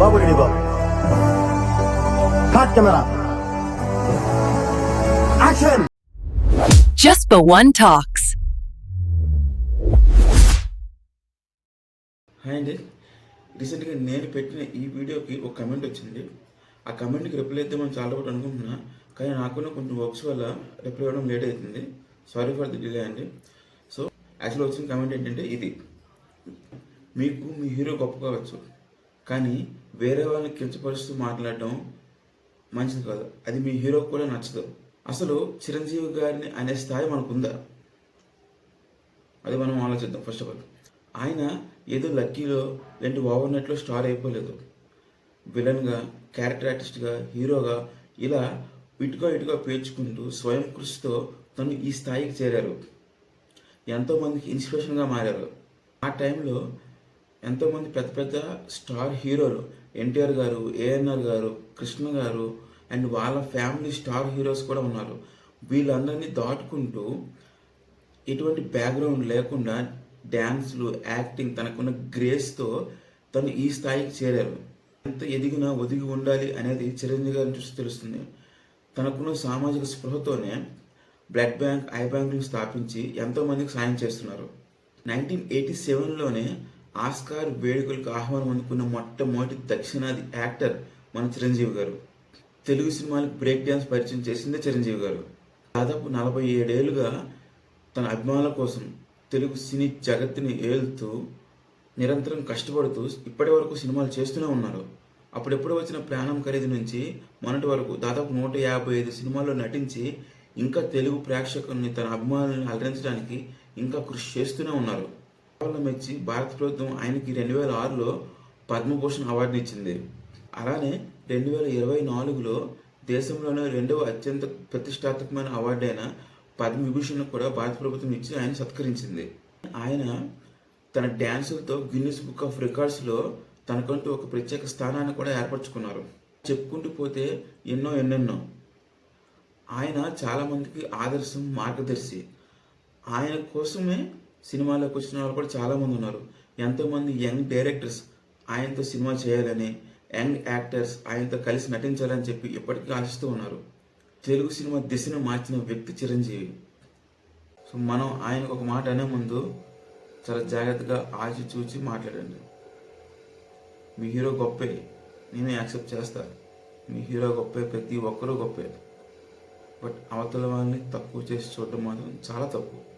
Babu ready Babu. Cut camera action Just for One Talks. Hi అండి. రీసెంట్గా నేను పెట్టిన ఈ వీడియోకి ఒక కమెంట్ వచ్చింది. ఆ కమెంట్కి రిప్లై ఇద్దామని చాలా రోజులు అనుకుంటున్నా. కానీ నాకున్న కొంచెం వర్క్స్ వల్ల రిప్లై ఇవ్వడం లేట్ అవుతుంది. సారీ ఫర్ ది డిలే అండి. సో యాక్చువల్ వచ్చిన కమెంట్ ఏంటంటే ఇది. మీకు మీ హీరో గొప్ప కావచ్చు. కానీ వేరే వాళ్ళని కించపరుస్తూ మాట్లాడటం మంచిది కాదు. అది మీ హీరోకి కూడా నచ్చదు. అసలు చిరంజీవి గారిని అనే స్థాయి మనకుందా? అది మనం ఆలోచిద్దాం. ఫస్ట్ ఆఫ్ ఆల్ ఆయన ఏదో లక్కీలో లేదంటే ఓవర్ నెట్లో స్టార్ అయిపోలేదు. విలన్గా క్యారెక్టర్ ఆర్టిస్ట్గా హీరోగా ఇలా ఇటుగా ఇటుగా పేర్చుకుంటూ స్వయం కృషితో తను ఈ స్థాయికి చేరారు. ఎంతోమందికి ఇన్స్పిరేషన్గా మారారు. ఆ టైంలో ఎంతోమంది పెద్ద పెద్ద స్టార్ హీరోలు ఎన్టీఆర్ గారు ఏఎన్ఆర్ గారు కృష్ణ గారు అండ్ వాళ్ళ ఫ్యామిలీ స్టార్ హీరోస్ కూడా ఉన్నారు. వీళ్ళందరినీ దాటుకుంటూ ఎటువంటి బ్యాక్గ్రౌండ్ లేకుండా డ్యాన్స్లు యాక్టింగ్ తనకున్న గ్రేస్తో తను ఈ స్థాయికి చేరారు. ఎంత ఎదిగినా ఒదిగి ఉండాలి అనేది చిరంజీవి గారిని చూసి తెలుస్తుంది. తనకున్న సామాజిక స్పృహతోనే బ్లడ్ బ్యాంక్ ఐ బ్యాంకులు స్థాపించి ఎంతోమందికి సాయం చేస్తున్నారు. నైన్టీన్ ఎయిటీ సెవెన్లోనే ఆస్కార్ వేడుకలకు ఆహ్వానం అందుకున్న మొట్టమొదటి దక్షిణాది యాక్టర్ మన చిరంజీవి గారు. తెలుగు సినిమాలకు బ్రేక్ డ్యాన్స్ పరిచయం చేసిందే చిరంజీవి గారు. దాదాపు నలభై ఏడేళ్ళుగా తన అభిమానుల కోసం తెలుగు సినీ జగత్తుని ఏలుతూ నిరంతరం కష్టపడుతూ ఇప్పటి వరకు సినిమాలు చేస్తూనే ఉన్నారు. అప్పుడెప్పుడు వచ్చిన ప్రాణం ఖరీదు నుంచి మొన్నటి వరకు దాదాపు నూట యాభై ఐదు సినిమాల్లో నటించి ఇంకా తెలుగు ప్రేక్షకుల్ని తన అభిమానులను అలరించడానికి ఇంకా కృషి చేస్తూనే ఉన్నారు. కేవలం మెచ్చి భారత ప్రభుత్వం ఆయనకి రెండు వేల ఆరులో పద్మభూషణ్ అవార్డుని ఇచ్చింది. అలానే రెండు వేల ఇరవై నాలుగులో దేశంలోనే రెండవ అత్యంత ప్రతిష్టాత్మకమైన అవార్డు అయిన పద్మవిభూషణ్ కూడా భారత ప్రభుత్వం ఇచ్చి ఆయన సత్కరించింది. ఆయన తన డ్యాన్సులతో గిన్నిస్ బుక్ ఆఫ్ రికార్డ్స్లో తనకంటూ ఒక ప్రత్యేక స్థానాన్ని కూడా ఏర్పరచుకున్నారు. చెప్పుకుంటూ పోతే ఎన్నో ఎన్నెన్నో. ఆయన చాలామందికి ఆదర్శం మార్గదర్శి. ఆయన కోసమే సినిమాలోకి వచ్చిన వాళ్ళు కూడా చాలామంది ఉన్నారు. ఎంతోమంది యంగ్ డైరెక్టర్స్ ఆయనతో సినిమా చేయాలని యంగ్ యాక్టర్స్ ఆయనతో కలిసి నటించాలని చెప్పి ఇప్పటికీ ఆశిస్తూ ఉన్నారు. తెలుగు సినిమా దిశను మార్చిన వ్యక్తి చిరంజీవి. సో మనం ఆయనకు ఒక మాట అనే ముందు చాలా జాగ్రత్తగా ఆచి చూచి మాట్లాడండి. మీ హీరో గొప్పే నేను యాక్సెప్ట్ చేస్తా. మీ హీరో గొప్పే ప్రతి ఒక్కరూ గొప్పే. బట్ అవతల వాళ్ళని తక్కువ చేసి చూడటం మాత్రం చాలా తప్పు.